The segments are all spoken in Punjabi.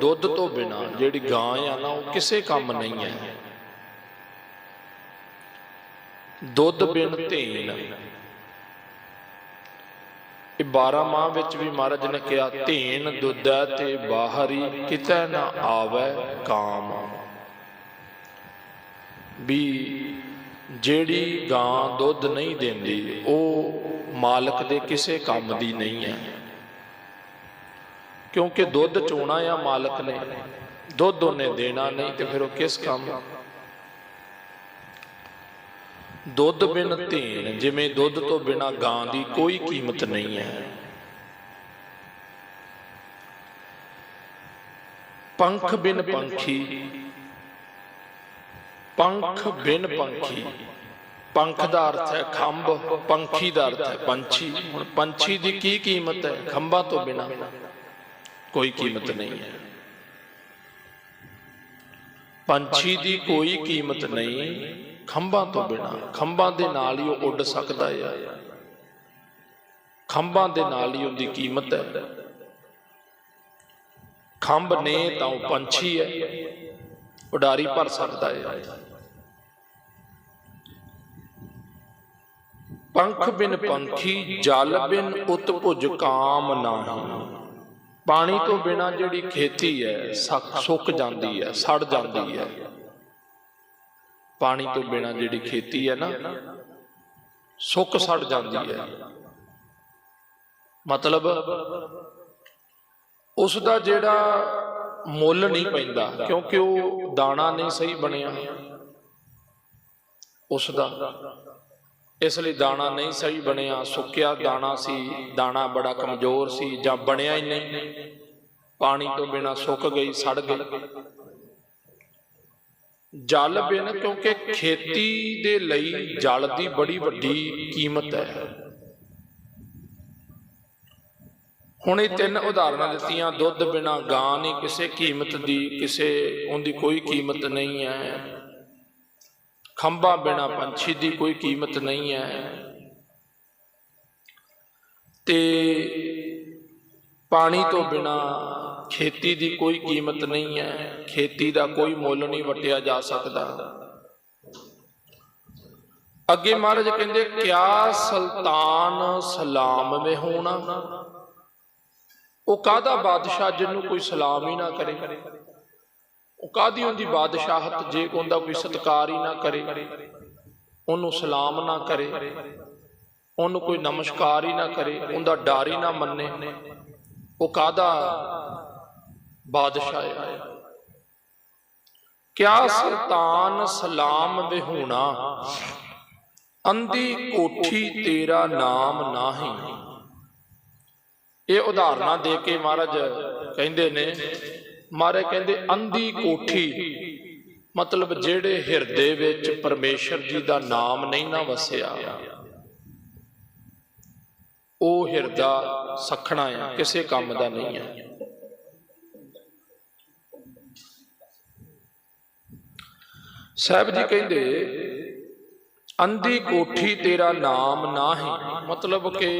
ਦੁੱਧ ਤੋਂ ਬਿਨਾ ਜਿਹੜੀ ਗਾਂ ਆ ਨਾ, ਉਹ ਕਿਸੇ ਕੰਮ ਨਹੀਂ ਹੈ। ਦੁੱਧ ਬਿਨ ਧੀਨ। ਇਹ 12 ਮਾਹ ਵਿੱਚ ਵੀ ਮਹਾਰਾਜ ਨੇ ਕਿਹਾ, ਧੀਨ ਦੁੱਧੈ ਤੇ ਬਾਹਰੀ ਕਿਤੈ ਨਾ ਆਵੇ ਕਾਮ। ਵੀ ਜਿਹੜੀ ਗਾਂ ਦੁੱਧ ਨਹੀਂ ਦਿੰਦੀ, ਉਹ ਮਾਲਕ ਦੇ ਕਿਸੇ ਕੰਮ ਦੀ ਨਹੀਂ ਹੈ। ਕਿਉਂਕਿ ਦੁੱਧ ਚੋਣਾ ਆ ਮਾਲਕ ਨੇ, ਦੁੱਧ ਉਹਨੇ ਦੇਣਾ ਨਹੀਂ ਤੇ ਫਿਰ ਉਹ ਕਿਸ ਕੰਮ? ਦੁੱਧ ਬਿਨ ਧੇਨ ਜਿਵੇਂ ਦੁੱਧ ਤੋਂ ਬਿਨਾ ਗਾਂ ਦੀ ਕੋਈ ਕੀਮਤ ਨਹੀਂ ਹੈ। ਪੰਖ ਬਿਨ ਪੰਖੀ, ਪੰਖ ਬਿਨ ਪੰਖੀ। ਪੰਖ ਦਾ ਅਰਥ ਹੈ ਖੰਭ, ਪੰਖੀ ਦਾ ਅਰਥ ਹੈ ਪੰਛੀ। ਹੁਣ ਪੰਛੀ ਦੀ ਕੀ ਕੀਮਤ ਹੈ? ਖੰਭਾਂ ਤੋਂ ਬਿਨਾ। ਕੋਈ ਕੀਮਤ ਨਹੀਂ ਹੈ। ਪੰਛੀ ਦੀ ਕੋਈ ਕੀਮਤ ਨਹੀਂ, ਖੰਭਾਂ ਤੋਂ ਬਿਨਾ, ਖੰਭਾਂ ਦੇ ਨਾਲ ਹੀ ਉਹ ਉੱਡ ਸਕਦਾ ਹੈ ਖੰਭਾਂ ਦੇ ਨਾਲ ਹੀ ਉਹਦੀ ਕੀਮਤ ਹੈ। ਖੰਭ ਨੇ ਤਾਂ ਉਹ ਪੰਛੀ ਹੈ ਉਡਾਰੀ ਭਰ ਸਕਦਾ ਹੈ ਪੰਖ ਬਿਨ ਪੰਖੀ, ਜਲ ਬਿਨ ਉਤਪੁਜ ਕਾਮ ਨਾਹੀ। ਪਾਣੀ ਤੋਂ ਬਿਨਾ ਜਿਹੜੀ ਖੇਤੀ ਹੈ ਸੁੱਕ ਜਾਂਦੀ ਹੈ, ਸੜ ਜਾਂਦੀ ਹੈ। ਪਾਣੀ ਤੋਂ ਬਿਨਾ ਜਿਹੜੀ ਖੇਤੀ ਹੈ ਨਾ, ਸੁੱਕ ਸੜ ਜਾਂਦੀ ਹੈ। ਮਤਲਬ ਉਸ ਦਾ ਜਿਹੜਾ ਮੁੱਲ ਨਹੀਂ ਪੈਂਦਾ, ਕਿਉਂਕਿ ਉਹ ਦਾਣਾ ਨਹੀਂ ਸਹੀ ਬਣਿਆ। ਉਸ ਦਾ ਇਸ ਲਈ ਦਾਣਾ ਨਹੀਂ ਸਹੀ ਬਣਿਆ, ਸੁੱਕਿਆ ਦਾਣਾ ਸੀ, ਦਾਣਾ ਬੜਾ ਕਮਜ਼ੋਰ ਸੀ ਜਾਂ ਬਣਿਆ ਹੀ ਨਹੀਂ। ਪਾਣੀ ਤੋਂ ਬਿਨਾ ਸੁੱਕ ਗਈ, ਸੜ ਗਈ। ਜਲ ਬਿਨ, ਕਿਉਂਕਿ ਖੇਤੀ ਦੇ ਲਈ ਜਲ ਦੀ ਬੜੀ ਵੱਡੀ ਕੀਮਤ ਹੈ। ਹੁਣ ਇਹ ਤਿੰਨ ਉਦਾਹਰਨਾਂ ਦਿੱਤੀਆਂ, ਦੁੱਧ ਬਿਨਾ ਗਾਂ ਨਹੀਂ, ਕਿਸੇ ਕੀਮਤ ਦੀ, ਕਿਸੇ, ਉਹਦੀ ਕੋਈ ਕੀਮਤ ਨਹੀਂ ਹੈ। ਖੰਭਾ ਬਿਨਾ ਪੰਛੀ ਦੀ ਕੋਈ ਕੀਮਤ ਨਹੀਂ ਹੈ। ਤੇ ਪਾਣੀ ਤੋਂ ਬਿਨਾ ਖੇਤੀ ਦੀ ਕੋਈ ਕੀਮਤ ਨਹੀਂ ਹੈ। ਖੇਤੀ ਦਾ ਕੋਈ ਮੁੱਲ ਨਹੀਂ ਵਟਿਆ ਜਾ ਸਕਦਾ। ਅੱਗੇ ਮਹਾਰਾਜ ਕਹਿੰਦੇ, ਕਿਆ ਸੁਲਤਾਨ ਸਲਾਮ ਮੇ ਹੋਣਾ? ਉਹ ਕਾਹਦਾ ਬਾਦਸ਼ਾਹ ਜਿਹਨੂੰ ਕੋਈ ਸਲਾਮ ਹੀ ਨਾ ਕਰੇ? ਉਹ ਕਾਦੀ ਹੁੰਦੀ ਬਾਦਸ਼ਾਹਤ ਜੇ ਉਹਦਾ ਕੋਈ ਸਤਕਾਰ ਹੀ ਨਾ ਕਰੇ, ਉਹਨੂੰ ਸਲਾਮ ਨਾ ਕਰੇ, ਉਹਨੂੰ ਕੋਈ ਨਮਸਕਾਰ ਹੀ ਨਾ ਕਰੇ, ਉਹਦਾ ਡਰ ਹੀ ਨਾ ਮੰਨੇ, ਉਹ ਕਾਦਾ ਬਾਦਸ਼ਾਹ ਹੈ? ਕਿਆ ਸੁਲਤਾਨ ਸਲਾਮ ਵਿਹੂਣਾ? ਅੰਦੀ ਕੋਠੀ ਤੇਰਾ ਨਾਮ ਨਾਹੀ। ਇਹ ਉਦਾਹਰਨਾਂ ਦੇ ਕੇ ਮਹਾਰਾਜ ਕਹਿੰਦੇ ਨੇ ਮਾਰੇ ਕਹਿੰਦੇ ਅੰਧੀ ਕੋਠੀ। ਮਤਲਬ ਜਿਹੜੇ ਹਿਰਦੇ ਵਿੱਚ ਪਰਮੇਸ਼ਰ ਜੀ ਦਾ ਨਾਮ ਨਹੀਂ ਨਾ ਵਸਿਆ, ਉਹ ਹਿਰਦਾ ਸਖਣਾ ਹੈ ਕਿਸੇ ਕੰਮ ਦਾ ਨਹੀਂ ਹੈ ਸਾਹਿਬ ਜੀ ਕਹਿੰਦੇ, ਅੰਧੀ ਕੋਠੀ ਤੇਰਾ ਨਾਮ ਨਾ ਹੈ ਮਤਲਬ ਕਿ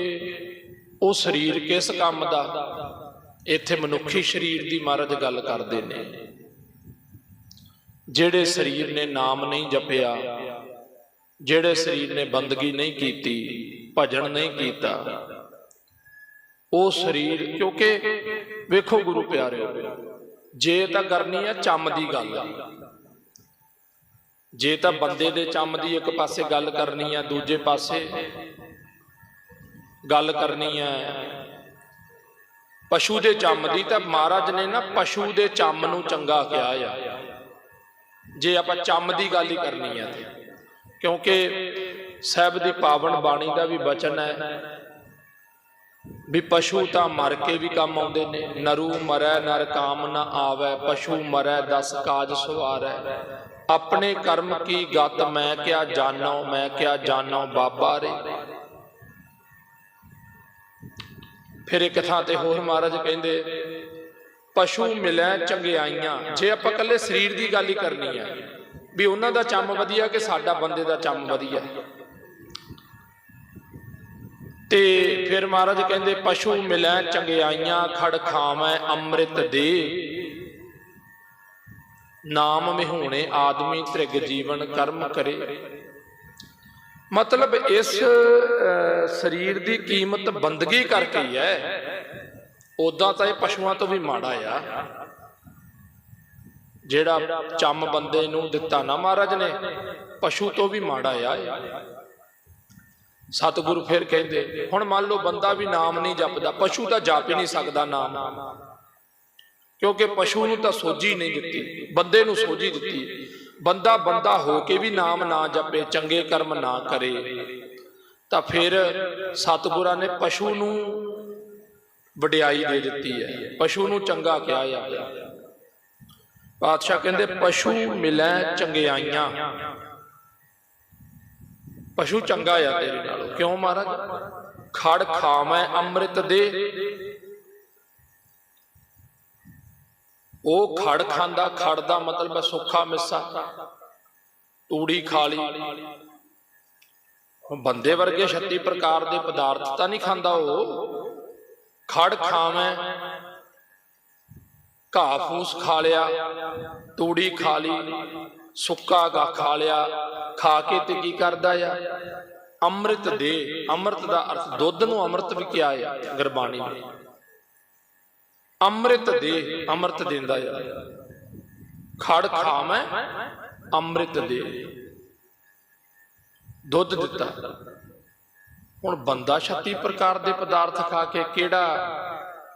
ਉਹ ਸਰੀਰ ਕਿਸ ਕੰਮ ਦਾ? ਇੱਥੇ ਮਨੁੱਖੀ ਸਰੀਰ ਦੀ ਮਹਾਰਾਜ ਗੱਲ ਕਰਦੇ ਨੇ। ਜਿਹੜੇ ਸਰੀਰ ਨੇ ਨਾਮ ਨਹੀਂ ਜਪਿਆ ਜਿਹੜੇ ਸਰੀਰ ਨੇ ਬੰਦਗੀ ਨਹੀਂ ਕੀਤੀ ਭਜਨ ਨਹੀਂ ਕੀਤਾ। ਉਹ ਸਰੀਰ ਕਿਉਂਕਿ ਵੇਖੋ ਗੁਰੂ ਪਿਆਰਿਓ ਜੇ ਤਾਂ ਕਰਨੀ ਹੈ ਚੰਮ ਦੀ ਗੱਲ। ਜੇ ਤਾਂ ਬੰਦੇ ਦੇ ਚੰਮ ਦੀ ਇੱਕ ਪਾਸੇ ਗੱਲ ਕਰਨੀ ਆ ਦੂਜੇ ਪਾਸੇ ਗੱਲ ਕਰਨੀ ਹੈ ਪਸ਼ੂ ਦੇ ਚੰਮ ਦੀ ਤਾਂ ਮਹਾਰਾਜ ਨੇ ਨਾ ਪਸ਼ੂ ਦੇ ਚੰਮ ਨੂੰ ਚੰਗਾ ਕਿਹਾ ਆ। ਜੇ ਆਪਾਂ ਚੰਮ ਦੀ ਗੱਲ ਹੀ ਕਰਨੀ ਹੈ ਤੇ। ਕਿਉਂਕਿ ਸਾਹਿਬ ਦੀ ਪਾਵਨ ਬਾਣੀ ਦਾ ਵੀ ਬਚਨ ਹੈ ਵੀ ਪਸ਼ੂ ਤਾਂ ਮਰ ਕੇ ਵੀ ਕੰਮ ਆਉਂਦੇ ਨੇ, ਨਰੂ ਮਰੈ ਨਰ ਕਾਮ ਨਾ ਆਵੈ, ਪਸ਼ੂ ਮਰੈ ਦਸ ਕਾਜ ਸਵਾਰੈ। ਆਪਣੇ ਕਰਮ ਕੀ ਗਤ ਮੈਂ ਕਿਆ ਜਾਣੋ, ਮੈਂ ਕਿਆ ਜਾਣੋ ਬਾਬਾ ਰੇ। ਫਿਰ ਇੱਕ ਥਾਂ ਤੇ ਹੋਰ ਮਹਾਰਾਜ ਕਹਿੰਦੇ, ਪਸ਼ੂ ਮਿਲੈ ਚੰਗਿਆਈਆਂ ਜੇ ਆਪਾਂ ਕੱਲੇ ਸਰੀਰ ਦੀ ਗੱਲ ਹੀ ਕਰਨੀ ਆ ਵੀ ਉਹਨਾਂ ਦਾ ਚੰਮ ਵਧੀਆ ਕਿ ਸਾਡਾ ਬੰਦੇ ਦਾ ਚੰਮ ਵਧੀਆ? ਤੇ ਫਿਰ ਮਹਾਰਾਜ ਕਹਿੰਦੇ, ਪਸ਼ੂ ਮਿਲੈ ਚੰਗਿਆਈਆਂ ਖੜ ਖਾਵੈ ਅੰਮ੍ਰਿਤ ਦੇ। ਨਾਮ ਮਿਹੂਣੇ ਆਦਮੀ ਤ੍ਰਿਗ ਜੀਵਨ ਕਰਮ ਕਰੇ। ਮਤਲਬ ਇਸ ਸਰੀਰ ਦੀ ਕੀਮਤ ਬੰਦਗੀ ਕਰਕੇ ਹੀ ਹੈ। ਉਦਾਂ ਤਾਂ ਇਹ ਪਸ਼ੂਆਂ ਤੋਂ ਵੀ ਮਾੜਾ ਆ। ਜਿਹੜਾ ਚੰਮ ਬੰਦੇ ਨੂੰ ਦਿੱਤਾ ਨਾ ਮਹਾਰਾਜ ਨੇ, ਪਸ਼ੂ ਤੋਂ ਵੀ ਮਾੜਾ ਆ। ਸਤਿਗੁਰੂ ਫਿਰ ਕਹਿੰਦੇ, ਹੁਣ ਮੰਨ ਲਓ ਬੰਦਾ ਵੀ ਨਾਮ ਨਹੀਂ ਜਪਦਾ, ਪਸ਼ੂ ਤਾਂ ਜਪ ਹੀ ਨਹੀਂ ਸਕਦਾ ਨਾਮ। ਕਿਉਂਕਿ ਪਸ਼ੂ ਨੂੰ ਤਾਂ ਸੋਝੀ ਨਹੀਂ ਦਿੱਤੀ, ਬੰਦੇ ਨੂੰ ਸੋਝੀ ਦਿੱਤੀ। ਬੰਦਾ ਬੰਦਾ ਹੋ ਕੇ ਵੀ ਨਾਮ ਨਾ ਜਪੇ, ਚੰਗੇ ਕਰਮ ਨਾ ਕਰੇ। ਤਾਂ ਫਿਰ ਸਤਿਗੁਰਾਂ ਨੇ ਪਸ਼ੂ ਨੂੰ ਵਡਿਆਈ ਦੇ ਦਿੱਤੀ ਹੈ। ਪਸ਼ੂ ਨੂੰ ਚੰਗਾ ਕਿਹਾ ਆ ਪਾਤਸ਼ਾਹ ਕਹਿੰਦੇ, ਪਸ਼ੂ ਮਿਲੈ ਚੰਗਿਆਈਆਂ। ਪਸ਼ੂ ਚੰਗਾ ਆ ਤੇਰੇ ਨਾਲੋਂ। ਕਿਉਂ ਮਹਾਰਾਜ? ਖੜ ਖਾਵੈ ਅੰਮ੍ਰਿਤ ਦੇ ਉਹ ਖੜ ਖਾਂਦਾ ਖੜ ਦਾ ਮਤਲਬ ਹੈ ਸੁੱਖਾ ਮਿੱਸਾ। ਤੂੜੀ ਖਾ ਲਈ। ਬੰਦੇ ਵਰਗੇ 36 ਪ੍ਰਕਾਰ ਦੇ ਪਦਾਰਥ ਤਾਂ ਨਹੀਂ ਖਾਂਦਾ ਉਹ। ਖੜ ਖਾਵੈ। ਘਾਹ ਫੂਸ ਖਾ ਲਿਆ। ਤੂੜੀ ਖਾ ਲਈ। ਸੁੱਕਾ ਗਾ ਖਾ ਲਿਆ। ਖਾ ਕੇ ਤੇ ਕੀ ਕਰਦਾ ਆ? ਅੰਮ੍ਰਿਤ ਦੇ। ਅੰਮ੍ਰਿਤ ਦਾ ਅਰਥ ਦੁੱਧ ਨੂੰ ਅੰਮ੍ਰਿਤ ਵੀ ਕਿਹਾ ਆ, ਗੁਰਬਾਣੀ ਨੇ। ਅੰਮ੍ਰਿਤ ਦੇ, ਅੰਮ੍ਰਿਤ ਦਿੰਦਾ ਆ। ਖੜ ਖਾਵੈ, ਅੰਮ੍ਰਿਤ ਦੇ। ਦੁੱਧ ਦਿੱਤਾ। ਹੁਣ ਬੰਦਾ 36 ਪ੍ਰਕਾਰ ਦੇ ਪਦਾਰਥ ਖਾ ਕੇ ਕਿਹੜਾ?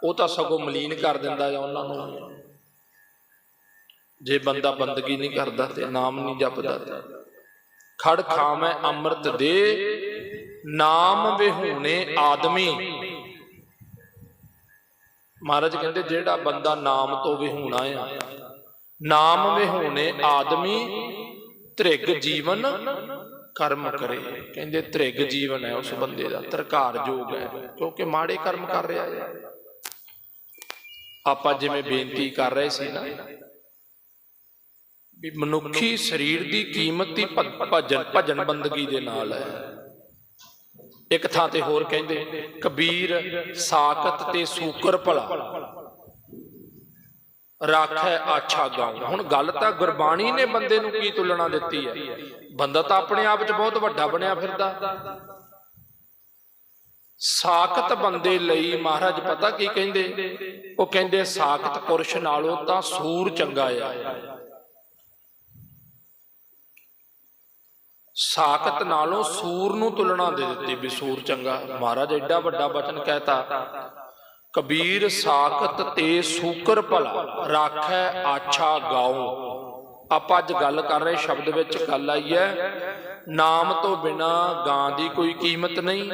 ਉਹ ਤਾਂ ਸਗੋਂ ਮਲੀਨ ਕਰ ਦਿੰਦਾ ਆ ਉਹਨਾਂ ਨੂੰ। ਜੇ ਬੰਦਾ ਬੰਦਗੀ ਨਹੀਂ ਕਰਦਾ ਤੇ ਨਾਮ ਨਹੀਂ ਜਪਦਾ। ਤੇ ਖੜ ਖਾਵੈ, ਅੰਮ੍ਰਿਤ ਦੇ। ਨਾਮ ਵਿਹੂਣੇ ਆਦਮੀ। ਮਹਾਰਾਜ ਕਹਿੰਦੇ, ਜਿਹੜਾ ਬੰਦਾ ਨਾਮ ਤੋਂ ਵਿਹੂਣਾ ਆ, ਨਾਮ ਵਿਹੂਣੇ ਆਦਮੀ ਤ੍ਰਿਗ ਜੀਵਨ ਕਰਮ ਕਰੇ। ਕਹਿੰਦੇ, ਤ੍ਰਿਗ ਜੀਵਨ ਹੈ ਉਸ ਬੰਦੇ ਦਾ, ਤਰਕਾਰ ਜੋਗ ਹੈ, ਕਿਉਂਕਿ ਮਾੜੇ ਕਰਮ ਕਰ ਰਿਹਾ ਹੈ। ਆਪਾਂ ਜਿਵੇਂ ਬੇਨਤੀ ਕਰ ਰਹੇ ਸੀ ਨਾ, ਵੀ ਮਨੁੱਖੀ ਸਰੀਰ ਦੀ ਕੀਮਤ ਹੀ ਭ- ਭਜਨ ਭਜਨ ਬੰਦਗੀ ਦੇ ਨਾਲ ਹੈ। ਇੱਕ ਥਾਂ ਤੇ ਹੋਰ ਕਹਿੰਦੇ, ਕਬੀਰ ਸਾਕਤ ਤੇ ਸੂਕਰ ਭਲਾ। ਰਾਖੈ ਆਛਾ ਗਾਉ। ਹੁਣ ਗੱਲ ਤਾਂ ਗੁਰਬਾਣੀ ਨੇ ਬੰਦੇ ਨੂੰ ਕੀ ਤੁਲਨਾ ਦਿੱਤੀ ਹੈ? ਬੰਦਾ ਤਾਂ ਆਪਣੇ ਆਪ 'ਚ ਬਹੁਤ ਵੱਡਾ ਬਣਿਆ ਫਿਰਦਾ। ਸਾਖਤ ਬੰਦੇ ਲਈ ਮਹਾਰਾਜ ਪਤਾ ਕੀ ਕਹਿੰਦੇ? ਉਹ ਕਹਿੰਦੇ, ਸਾਖਤ ਪੁਰਸ਼ ਨਾਲੋਂ ਤਾਂ ਸੂਰ ਚੰਗਾ ਆ। ਸਾਖਤ ਨਾਲੋਂ ਸੂਰ ਨੂੰ ਤੁਲਨਾ ਦੇ ਦਿੱਤੀ ਵੀ ਸੂਰ ਚੰਗਾ। ਮਹਾਰਾਜ ਐਡਾ ਵੱਡਾ ਬਚਨ ਕਹਿਤਾ ਕਬੀਰ ਸਾਖਤ ਤੇ ਸੂਕਰ ਭਲਾ ਰਾਖੈ ਆਛਾ ਗਾਉ। ਆਪਾਂ ਅੱਜ ਗੱਲ ਕਰ ਰਹੇ ਸ਼ਬਦ ਵਿੱਚ ਗੱਲ ਆਈ ਹੈ ਨਾਮ ਤੋਂ ਬਿਨਾ ਗਾਂ ਦੀ ਕੋਈ ਕੀਮਤ ਨਹੀਂ।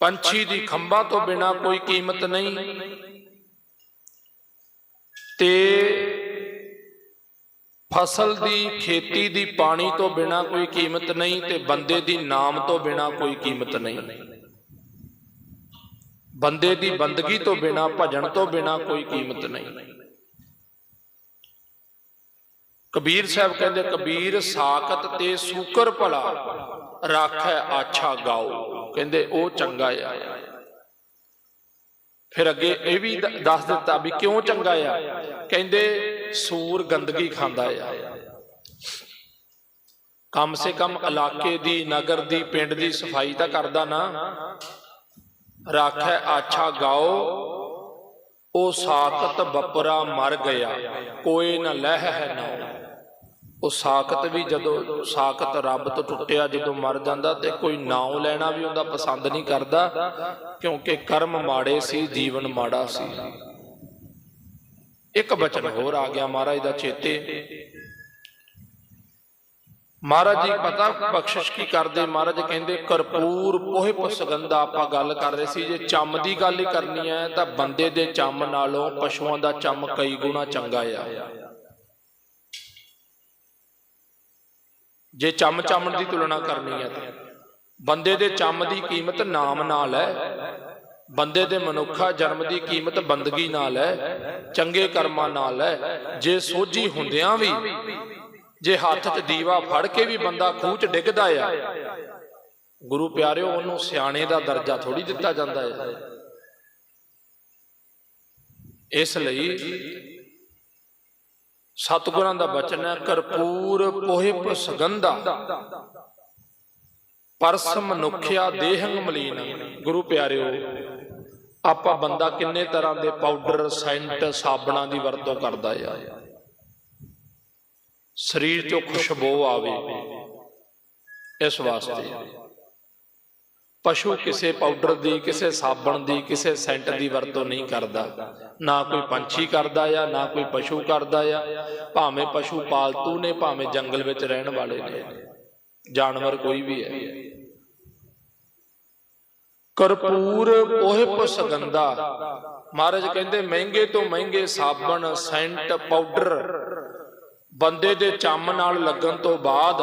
ਪੰਛੀ ਦੀ ਖੰਭਾ ਤੋਂ ਬਿਨਾ ਕੋਈ ਕੀਮਤ ਨਹੀਂ। ਤੇ ਫਸਲ ਦੀ ਖੇਤੀ ਦੀ ਪਾਣੀ ਤੋਂ ਬਿਨਾ ਕੋਈ ਕੀਮਤ ਨਹੀਂ ਤੇ ਬੰਦੇ ਦੀ ਨਾਮ ਤੋਂ ਬਿਨਾ ਕੋਈ ਕੀਮਤ ਨਹੀਂ। ਬੰਦੇ ਦੀ ਬੰਦਗੀ ਤੋਂ ਬਿਨਾ, ਭਜਨ ਤੋਂ ਬਿਨਾ ਕੋਈ ਕੀਮਤ ਨਹੀਂ। ਕਬੀਰ ਸਾਹਿਬ ਕਹਿੰਦੇ, ਕਬੀਰ ਸਾਖਤ ਤੇ ਸੂਕਰ ਭਲਾ ਰਾਖੈ ਆਛਾ ਗਾਓ। ਕਹਿੰਦੇ, ਉਹ ਚੰਗਾ ਆ। ਫਿਰ ਅੱਗੇ ਇਹ ਵੀ ਦੱਸ ਦਿੱਤਾ ਵੀ ਕਿਉਂ ਚੰਗਾ ਆ? ਕਹਿੰਦੇ ਸੂਰ ਗੰਦਗੀ ਖਾਂਦਾ ਆ। ਕਮ ਸੇ ਕਮ ਇਲਾਕੇ ਦੀ, ਨਗਰ ਦੀ, ਪਿੰਡ ਦੀ ਸਫ਼ਾਈ ਤਾਂ ਕਰਦਾ ਨਾ। ਰਾਖੈ ਆਛਾ ਗਾਓ, ਉਹ ਸਾਖਤ ਬਪਰਾ ਮਰ ਗਿਆ, ਕੋਈ ਨਾ ਲਹਿ ਹੈ ਨਾ। ਉਹ ਸਾਖਤ ਵੀ ਜਦੋਂ, ਸਾਖਤ ਰੱਬ ਤੋਂ ਟੁੱਟਿਆ, ਜਦੋਂ ਮਰ ਜਾਂਦਾ ਤੇ ਕੋਈ ਨਾਉ ਲੈਣਾ ਵੀ ਉਹਦਾ ਪਸੰਦ ਨਹੀਂ ਕਰਦਾ, ਕਿਉਂਕਿ ਕਰਮ ਮਾੜੇ ਸੀ, ਜੀਵਨ ਮਾੜਾ ਸੀ। ਇੱਕ ਬਚਨ ਹੋਰ ਆ ਗਿਆ ਮਹਾਰਾਜ ਦਾ ਚੇਤੇ। ਮਹਾਰਾਜ ਜੀ, ਪਤਾ ਬਖਸ਼ਿਸ਼ ਕੀ ਕਰਦੇ? ਮਹਾਰਾਜ ਕਹਿੰਦੇ, ਕਰਪੂਰ ਪੋਹੇ ਪਸਗੰਦਾ ਆਪਾਂ ਗੱਲ ਕਰ ਰਹੇ ਸੀ। ਜੇ ਚੰਮ ਦੀ ਗੱਲ ਹੀ ਕਰਨੀ ਹੈ, ਤਾਂ ਬੰਦੇ ਦੇ ਚੰਮ ਨਾਲੋਂ ਪਸ਼ੂਆਂ ਦਾ ਚੰਮ ਕਈ ਗੁਣਾ ਚੰਗਾ ਆ। ਜੇ ਚੰਮ ਚੰਮ ਦੀ ਤੁਲਨਾ ਕਰਨੀ ਹੈ ਤਾਂ। ਬੰਦੇ ਦੇ ਚੰਮ ਦੀ ਕੀਮਤ ਨਾਮ ਨਾਲ ਹੈ। ਬੰਦੇ ਦੇ ਮਨੁੱਖਾ ਜਨਮ ਦੀ ਕੀਮਤ ਬੰਦਗੀ ਨਾਲ ਹੈ, ਚੰਗੇ ਕਰਮਾਂ ਨਾਲ ਹੈ। ਜੇ ਸੋਝੀ ਹੁੰਦਿਆਂ ਵੀ, ਜੇ ਹੱਥ 'ਚ ਦੀਵਾ ਫੜ ਕੇ ਵੀ ਬੰਦਾ ਖੂਹ 'ਚ ਡਿੱਗਦਾ ਆ, ਗੁਰੂ ਪਿਆਰਿਓ, ਉਹਨੂੰ ਸਿਆਣੇ ਦਾ ਦਰਜਾ ਥੋੜੀ ਦਿੱਤਾ ਜਾਂਦਾ ਹੈ ਇਸ ਲਈ ਸਤਿਗੁਰਾਂ ਦਾ ਬਚਨ ਹੈ, ਕਰਪੂਰ ਪੋਹਿਪ ਸੁਗੰਧਾ, ਪਰਸ ਮਨੁਖਿਆ ਦੇਹੰਗ ਮਲੀਨ। ਗੁਰੂ ਪਿਆਰਿਓ ਆਪਾਂ ਬੰਦਾ ਕਿੰਨੇ ਤਰ੍ਹਾਂ ਦੇ ਪਾਊਡਰ, ਸੈਂਟ, ਸਾਬਣਾਂ ਦੀ ਵਰਤੋਂ ਕਰਦਾ ਆ। ਸਰੀਰ ਚੋਂ ਖੁਸ਼ਬੂ ਆਵੇ ਇਸ ਵਾਸਤੇ। ਪਸ਼ੂ ਕਿਸੇ ਪਾਊਡਰ ਦੀ, ਕਿਸੇ ਸਾਬਣ ਦੀ, ਕਿਸੇ ਸੈਂਟ ਦੀ ਵਰਤੋਂ ਨਹੀਂ ਕਰਦਾ। ਨਾ ਕੋਈ ਪੰਛੀ ਕਰਦਾ ਆ, ਨਾ ਕੋਈ ਪਸ਼ੂ ਕਰਦਾ ਆ। ਭਾਵੇਂ ਪਸ਼ੂ ਪਾਲਤੂ ਨੇ, ਭਾਵੇਂ ਜੰਗਲ ਵਿੱਚ ਰਹਿਣ ਵਾਲੇ ਨੇ। ਜਾਨਵਰ ਕੋਈ ਵੀ ਹੈ। ਕਰਪੂਰ ਪੋਹਿਪ ਸੁਗੰਧਾ ਮਹਾਰਾਜ ਕਹਿੰਦੇ, ਮਹਿੰਗੇ ਤੋਂ ਮਹਿੰਗੇ ਸਾਬਣ, ਸੈਂਟ ਪਾਊਡਰ, ਬੰਦੇ ਦੇ ਚੰਮ ਨਾਲ ਲੱਗਣ ਤੋਂ ਬਾਅਦ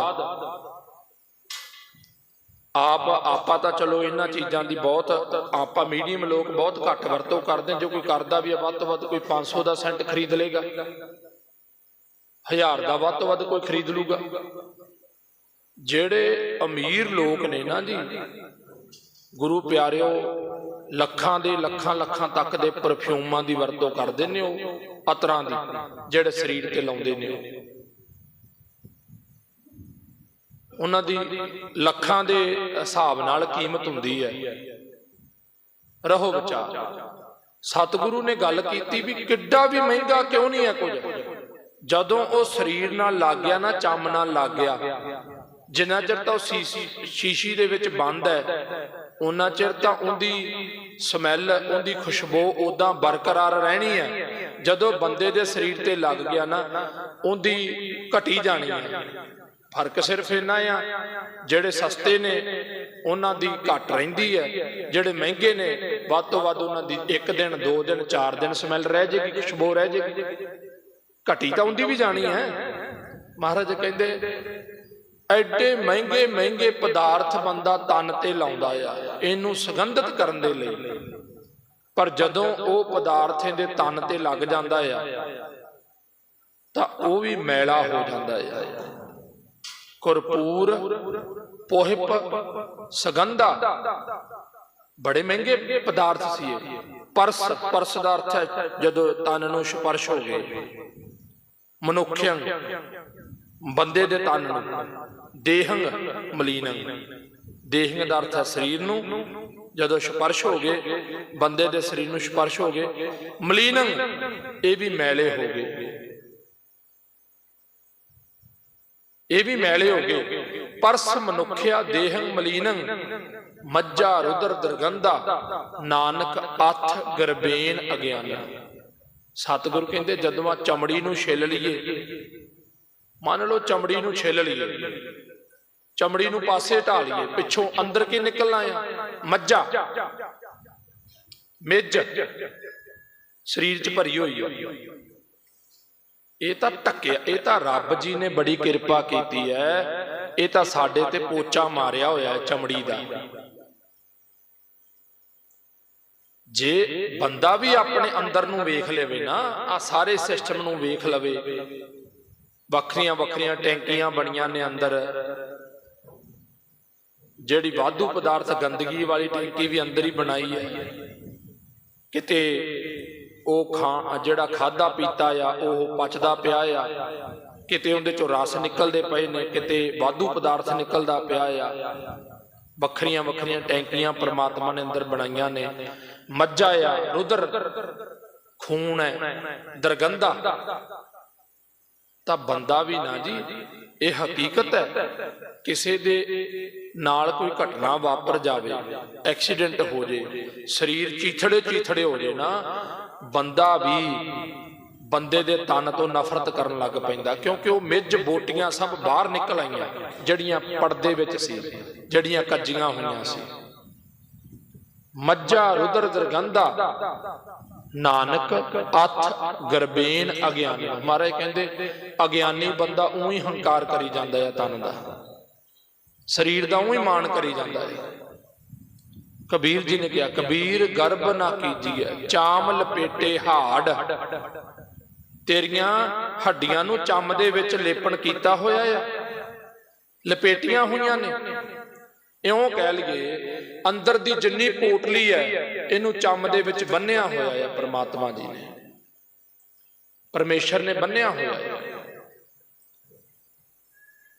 ਆਪ, ਆਪਾਂ ਤਾਂ ਚਲੋ ਇਹਨਾਂ ਚੀਜ਼ਾਂ ਦੀ ਬਹੁਤ, ਆਪਾਂ ਮੀਡੀਅਮ ਲੋਕ ਬਹੁਤ ਘੱਟ ਵਰਤੋਂ ਕਰਦੇ ਜੋ ਕੋਈ ਕਰਦਾ ਵੀ ਹੈ ਵੱਧ ਤੋਂ ਵੱਧ ਕੋਈ 500 ਦਾ ਸੈਂਟ ਖਰੀਦ ਲੇਗਾ ਹਜ਼ਾਰ ਦਾ ਵੱਧ ਤੋਂ ਵੱਧ ਕੋਈ ਖਰੀਦ ਲੂਗਾ ਜਿਹੜੇ ਅਮੀਰ ਲੋਕ ਨੇ ਨਾ ਜੀ ਗੁਰੂ ਪਿਆਰਿਓ, ਲੱਖਾਂ ਦੇ ਲੱਖਾਂ ਲੱਖਾਂ ਤੱਕ ਦੇ ਪਰਫਿਊਮਾਂ ਦੀ ਵਰਤੋਂ ਕਰਦੇ ਨੇ ਉਹ ਅਤਰਾਂ ਦੀ, ਜਿਹੜੇ ਸਰੀਰ ਤੇ ਲਾਉਂਦੇ ਨੇ। ਉਹਨਾਂ ਦੀ ਲੱਖਾਂ ਦੇ ਹਿਸਾਬ ਨਾਲ ਕੀਮਤ ਹੁੰਦੀ ਹੈ। ਰਹੋ ਵਿਚਾਰ। ਸਤਿਗੁਰੂ ਨੇ ਗੱਲ ਕੀਤੀ ਵੀ ਕਿੱਡਾ ਵੀ ਮਹਿੰਗਾ ਕਿਉਂ ਨਹੀਂ ਹੈ ਕੁਝ? ਜਦੋਂ ਉਹ ਸਰੀਰ ਨਾਲ ਲੱਗ ਗਿਆ ਨਾ, ਚੰਮ ਨਾਲ ਲੱਗ ਗਿਆ ਜਿੰਨਾ ਚਿਰ ਤਾਂ ਉਹ ਸੀਸੀ ਸ਼ੀਸ਼ੀ ਦੇ ਵਿੱਚ ਬੰਦ ਹੈ ਉਹਨਾਂ ਚਿਰ ਤਾਂ ਉਹਦੀ ਸਮੈਲ, ਉਹਦੀ ਖੁਸ਼ਬੂ ਉਦਾਂ ਬਰਕਰਾਰ ਰਹਿਣੀ ਹੈ। ਜਦੋਂ ਬੰਦੇ ਦੇ ਸਰੀਰ ਤੇ ਲੱਗ ਗਿਆ ਨਾ, ਉਹਦੀ ਘਟੀ ਜਾਣੀ ਹੈ। ਫ਼ਰਕ ਸਿਰਫ ਇੰਨਾ ਆ, ਜਿਹੜੇ ਸਸਤੇ ਨੇ, ਉਹਨਾਂ ਦੀ ਘੱਟ ਰਹਿੰਦੀ ਹੈ। ਜਿਹੜੇ ਮਹਿੰਗੇ ਨੇ, ਵੱਧ ਤੋਂ ਵੱਧ ਉਹਨਾਂ ਦੀ ਇੱਕ ਦਿਨ, ਦੋ ਦਿਨ, ਚਾਰ ਦਿਨ ਸਮੈਲ ਰਹਿ ਜੇਗੀ, ਖੁਸ਼ਬੂ ਰਹਿ ਜੇਗੀ। ਘਟੀ ਤਾਂ ਉਹਦੀ ਵੀ ਜਾਣੀ ਹੈ। ਮਹਾਰਾਜ ਕਹਿੰਦੇ ਐਡੇ ਮਹਿੰਗੇ ਮਹਿੰਗੇ ਪਦਾਰਥ ਬੰਦਾ ਤਨ ਤੇ ਲਾਉਂਦਾ ਆ, ਇਹਨੂੰ ਸੁਗੰਧਿਤ ਕਰਨ ਦੇ ਲਈ। ਪਰ ਜਦੋਂ ਉਹ ਪਦਾਰਥ ਇਹਦੇ ਤਨ ਤੇ ਲੱਗ ਜਾਂਦਾ ਆ, ਤਾਂ ਉਹ ਵੀ ਮੈਲਾ ਹੋ ਜਾਂਦਾ ਆ। ਕਰਪੂਰ ਪੋਹਿਪ, ਸੁਗੰਧਾ। ਬੜੇ ਮਹਿੰਗੇ ਪਦਾਰਥ ਸੀ ਇਹ। ਪਰਸ ਪਰਸ ਦਾ ਅਰਥ ਹੈ ਜਦੋਂ ਤਨ ਨੂੰ ਸਪਰਸ਼ ਹੋ ਗਏ। ਮਨੁੱਖਿਆਂ ਬੰਦੇ ਦੇ ਤਨ ਨੂੰ। ਦੇਹੰਗ ਮਲੀਨੰਗ ਦੇਹੰਗ ਦਾ ਅਰਥ ਹੈ ਸਰੀਰ ਨੂੰ। ਜਦੋਂ ਸਪਰਸ਼ ਹੋ ਗਏ, ਬੰਦੇ ਦੇ ਸਰੀਰ ਨੂੰ ਸਪਰਸ਼ ਹੋ ਗਏ, ਮਲੀਨੰ, ਇਹ ਵੀ ਮੈਲੇ ਹੋ ਗਏ। ਇਹ ਵੀ ਮੈਲੇ ਹੋ ਗਏ। ਪਰਸ ਮਨੁੱਖਿਆ ਦੇਹੰ ਮਲੀਨੰ। ਮੱਜਾ ਰੁਦਰ, ਦਰਗੰਧਾ, ਨਾਨਕ, ਅਥ, ਗਰਬੇਨ, ਅਗਿਆਨਾ। ਸਤਿਗੁਰ ਕਹਿੰਦੇ, ਜਦੋਂ ਆ ਚਮੜੀ ਨੂੰ ਛਿੱਲ ਲਈਏ, ਮੰਨ ਲਓ ਚਮੜੀ ਨੂੰ ਛਿੱਲ ਲਈਏ ਚਮੜੀ ਨੂੰ ਪਾਸੇ ਢਾ ਲਈਏ, ਪਿੱਛੋਂ ਅੰਦਰ ਕੀ ਨਿਕਲਣਾ ਆ? ਮੱਜਾ ਮਿੱਜ। ਸਰੀਰ 'ਚ ਭਰੀ ਹੋਈ ਆ। ਇਹ ਤਾਂ ਟੱਕਿਆ ਇਹ ਤਾਂ ਰੱਬ ਜੀ ਨੇ ਬੜੀ ਕਿਰਪਾ ਕੀਤੀ ਹੈ ਇਹ ਤਾਂ ਸਾਡੇ ਤੇ ਪੋਚਾ ਮਾਰਿਆ ਹੋਇਆ ਹੈ ਚਮੜੀ ਦਾ। ਜੇ ਬੰਦਾ ਵੀ ਆਪਣੇ ਅੰਦਰ ਨੂੰ ਵੇਖ ਲਵੇ ਨਾ ਆ ਸਾਰੇ ਸਿਸਟਮ ਨੂੰ ਵੇਖ ਲਵੇ। ਵੱਖਰੀਆਂ ਵੱਖਰੀਆਂ ਟੈਂਕੀਆਂ ਬਣੀਆਂ ਨੇ ਅੰਦਰ। ਜਿਹੜੀ ਵਾਧੂ ਪਦਾਰਥ ਗੰਦਗੀ ਵਾਲੀ ਟੈਂਕੀ ਵੀ ਅੰਦਰ ਹੀ ਬਣਾਈ ਹੈ। ਕਿਤੇ ਉਹ ਖਾ ਜਿਹੜਾ ਖਾਦਾ ਪੀਤਾ ਆ ਉਹ ਪਚਦਾ ਪਿਆ ਆ। ਕਿਤੇ ਉਹਦੇ ਚੋਂ ਰਸ ਨਿਕਲਦੇ ਪਏ ਨੇ ਕਿਤੇ ਵਾਧੂ ਪਦਾਰਥ ਨਿਕਲਦਾ ਪਿਆ ਆ। ਵੱਖਰੀਆਂ ਵੱਖਰੀਆਂ ਟੈਂਕੀਆਂ ਪ੍ਰਮਾਤਮਾ ਨੇ ਅੰਦਰ ਬਣਾਈਆਂ ਨੇ। ਮੱਝਾ ਆ ਰੁਦਰ ਖੂਨ ਹੈ ਦਰਗੰਧਾ। ਤਾਂ ਬੰਦਾ ਵੀ ਨਾ ਜੀ ਇਹ ਹਕੀਕਤ ਹੈ ਕਿਸੇ ਦੇ ਨਾਲ ਕੋਈ ਘਟਨਾ ਵਾਪਰ ਜਾਵੇ, ਐਕਸੀਡੈਂਟ ਹੋ ਜੇ, ਸਰੀਰ ਚੀਥੜੇ ਚੀਥੜੇ ਹੋ ਜੇ ਨਾ, ਬੰਦਾ ਵੀ ਬੰਦੇ ਦੇ ਤਨ ਤੋਂ ਨਫ਼ਰਤ ਕਰਨ ਲੱਗ ਪੈਂਦਾ, ਕਿਉਂਕਿ ਉਹ ਮਿੱਝ ਬੋਟੀਆਂ ਸਭ ਬਾਹਰ ਨਿਕਲ ਆਈਆਂ, ਜਿਹੜੀਆਂ ਪਰਦੇ ਵਿੱਚ ਸੀ, ਜਿਹੜੀਆਂ ਕੱਜੀਆਂ ਹੋਈਆਂ ਸੀ। ਮੱਝਾ ਰੁਦਰ ਦਰਗੰਧਾ ਨਾਨਕ ਅਥ ਗਰਬੇਨ ਅਗਿਆਨੀ। ਮਹਾਰਾਜ ਕਹਿੰਦੇ, ਅਗਿਆਨੀ ਬੰਦਾ ਉਹੀ ਹੰਕਾਰ ਕਰੀ ਜਾਂਦਾ ਹੈ ਤਨ ਦਾ। ਸਰੀਰ ਦਾ ਉਹੀ ਮਾਣ ਕਰੀ ਜਾਂਦਾ ਹੈ। ਕਬੀਰ ਜੀ ਨੇ ਕਿਹਾ, ਕਬੀਰ ਗਰਭ ਨਾ ਕੀਜੀਐ, ਚਾਮ ਲਪੇਟੇ ਹਾੜ। ਤੇਰੀਆਂ ਹੱਡੀਆਂ ਨੂੰ ਚੰਮ ਦੇ ਵਿੱਚ ਲੇਪਣ ਕੀਤਾ ਹੋਇਆ ਆ। ਲਪੇਟੀਆਂ ਹੋਈਆਂ ਨੇ। ਇਉਂ ਕਹਿ ਲਈਏ ਅੰਦਰ ਦੀ ਜਿੰਨੀ ਪੋਟਲੀ ਹੈ ਇਹਨੂੰ ਚੰਮ ਦੇ ਵਿੱਚ ਬੰਨਿਆ ਹੋਇਆ ਹੈ ਪ੍ਰਮਾਤਮਾ ਜੀ ਨੇ। ਪਰਮੇਸ਼ਰ ਨੇ ਬੰਨਿਆ ਹੋਇਆ ਹੈ।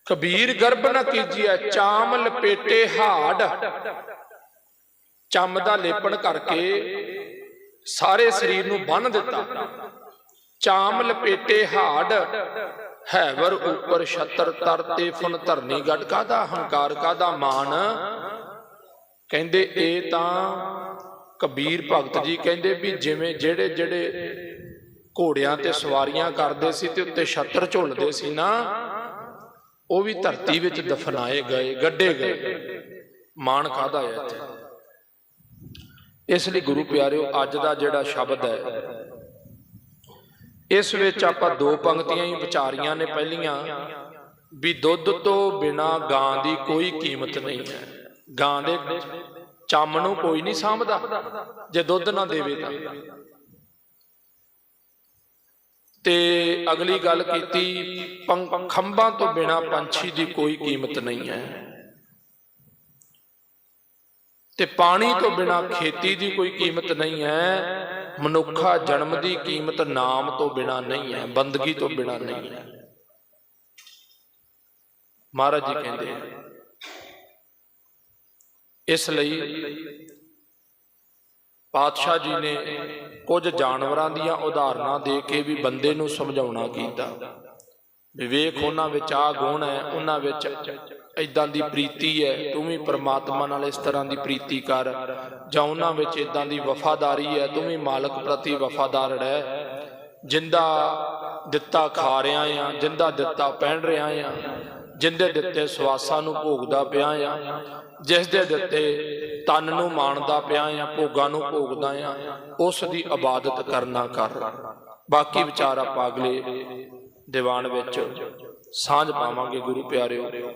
ਕਬੀਰ ਗਰਭ ਨਾ ਕੀਜੀਐ ਚਾਮ ਲਪੇਟੇ ਹਾੜ। ਚੰਮ ਦਾ ਲੇਪਣ ਕਰਕੇ ਸਾਰੇ ਸਰੀਰ ਨੂੰ ਬੰਨ ਦਿੱਤਾ। ਚਾਮ ਲਪੇਟੇ ਹਾੜ। ਹੈਵਰ ਉਪਰ ਛਤਰ ਤਰ ਤੇ ਫੁਨ ਧਰਨੀ ਗੜ ਕਾਦਾ, ਹੰਕਾਰ ਕਾਦਾ ਮਾਨ ਕਹਿੰਦੇ ਇਹ ਤਾਂ ਕਬੀਰ ਭਗਤ ਜੀ ਕਹਿੰਦੇ ਵੀ ਜਿਵੇਂ ਜਿਹੜੇ ਜਿਹੜੇ ਘੋੜਿਆਂ ਤੇ ਸਵਾਰੀਆਂ ਕਰਦੇ ਸੀ ਤੇ ਉੱਤੇ ਛਤਰ ਝੁੱਲਦੇ ਸੀ ਨਾ, ਉਹ ਵੀ ਧਰਤੀ ਵਿੱਚ ਦਫਨਾਏ ਗਏ, ਗੱਡੇ ਗਏ। ਮਾਣ ਕਾਦਾ ਹੈ ਇੱਥੇ? ਇਸ ਲਈ ਗੁਰੂ ਪਿਆਰਿਓ, ਅੱਜ ਦਾ ਜਿਹੜਾ ਸ਼ਬਦ ਹੈ ਇਸ ਵਿੱਚ ਆਪਾਂ ਦੋ ਪੰਕਤੀਆਂ ਹੀ ਵਿਚਾਰੀਆਂ ਨੇ ਪਹਿਲੀਆਂ, ਵੀ ਦੁੱਧ ਤੋਂ ਬਿਨਾ ਗਾਂ ਦੀ ਕੋਈ ਕੀਮਤ ਨਹੀਂ ਹੈ। ਗਾਂ ਦੇ ਚੰਮ ਨੂੰ ਕੋਈ ਨਹੀਂ ਸਾਂਭਦਾ, ਜੇ ਦੁੱਧ ਨਾ ਦੇਵੇ ਤਾਂ। ਤੇ ਅਗਲੀ ਗੱਲ ਕੀਤੀ, ਪੰ- ਖੰਭਾਂ ਤੋਂ ਬਿਨਾ ਪੰਛੀ ਦੀ ਕੋਈ ਕੀਮਤ ਨਹੀਂ ਹੈ। ਤੇ ਪਾਣੀ ਤੋਂ ਬਿਨਾ ਖੇਤੀ ਦੀ ਕੋਈ ਕੀਮਤ ਨਹੀਂ ਹੈ। ਮਨੁੱਖਾ ਜਨਮ ਦੀ ਕੀਮਤ ਨਾਮ ਤੋਂ ਬਿਨਾ ਨਹੀਂ ਹੈ, ਬੰਦਗੀ ਤੋਂ ਬਿਨਾ ਨਹੀਂ ਹੈ। ਮਹਾਰਾਜ ਜੀ ਕਹਿੰਦੇ ਇਸ ਲਈ ਪਾਤਸ਼ਾਹ ਜੀ ਨੇ ਕੁਝ ਜਾਨਵਰਾਂ ਦੀਆਂ ਉਦਾਹਰਨਾਂ ਦੇ ਕੇ ਵੀ ਬੰਦੇ ਨੂੰ ਸਮਝਾਉਣਾ ਕੀਤਾ। ਵਿਵੇਕ ਉਹਨਾਂ ਵਿੱਚ ਆ ਗੁਣ ਹੈ, ਉਹਨਾਂ ਵਿੱਚ ਇਦਾਂ ਦੀ ਪ੍ਰੀਤੀ ਹੈ, ਤੂੰ ਵੀ ਪ੍ਰਮਾਤਮਾ ਨਾਲ ਇਸ ਤਰ੍ਹਾਂ ਦੀ ਪ੍ਰੀਤੀ ਕਰ। ਜਾਂ ਉਹਨਾਂ ਵਿੱਚ ਇਦਾਂ ਦੀ ਵਫਾਦਾਰੀ ਹੈ, ਤੂੰ ਵੀ ਮਾਲਕ ਪ੍ਰਤੀ ਵਫਾਦਾਰ ਰਹਿ। ਜਿੰਦਾ ਦਿੱਤਾ ਖਾ ਰਿਹਾ ਆ ਜਿੰਦਾ ਦਿੱਤਾ ਪਹਿਨ ਰਿਹਾ ਆ ਜਿੰਦੇ ਦਿੱਤੇ ਸਵਾਸਾਂ ਨੂੰ ਭੋਗਦਾ ਪਿਆ ਆ ਜਿਸ ਦੇ ਦਿੱਤੇ ਤਨ ਨੂੰ ਮਾਣਦਾ ਪਿਆ ਆ ਭੋਗਾਂ ਨੂੰ ਭੋਗਦਾ ਆ ਉਸ ਦੀ ਇਬਾਦਤ ਕਰਨਾ ਕਰ। ਬਾਕੀ ਵਿਚਾਰ ਆਪਾਂ ਅਗਲੇ ਦੀਵਾਨ ਵਿੱਚ ਸਾਂਝ ਪਾਵਾਂਗੇ ਗੁਰੂ ਪਿਆਰਿਓ।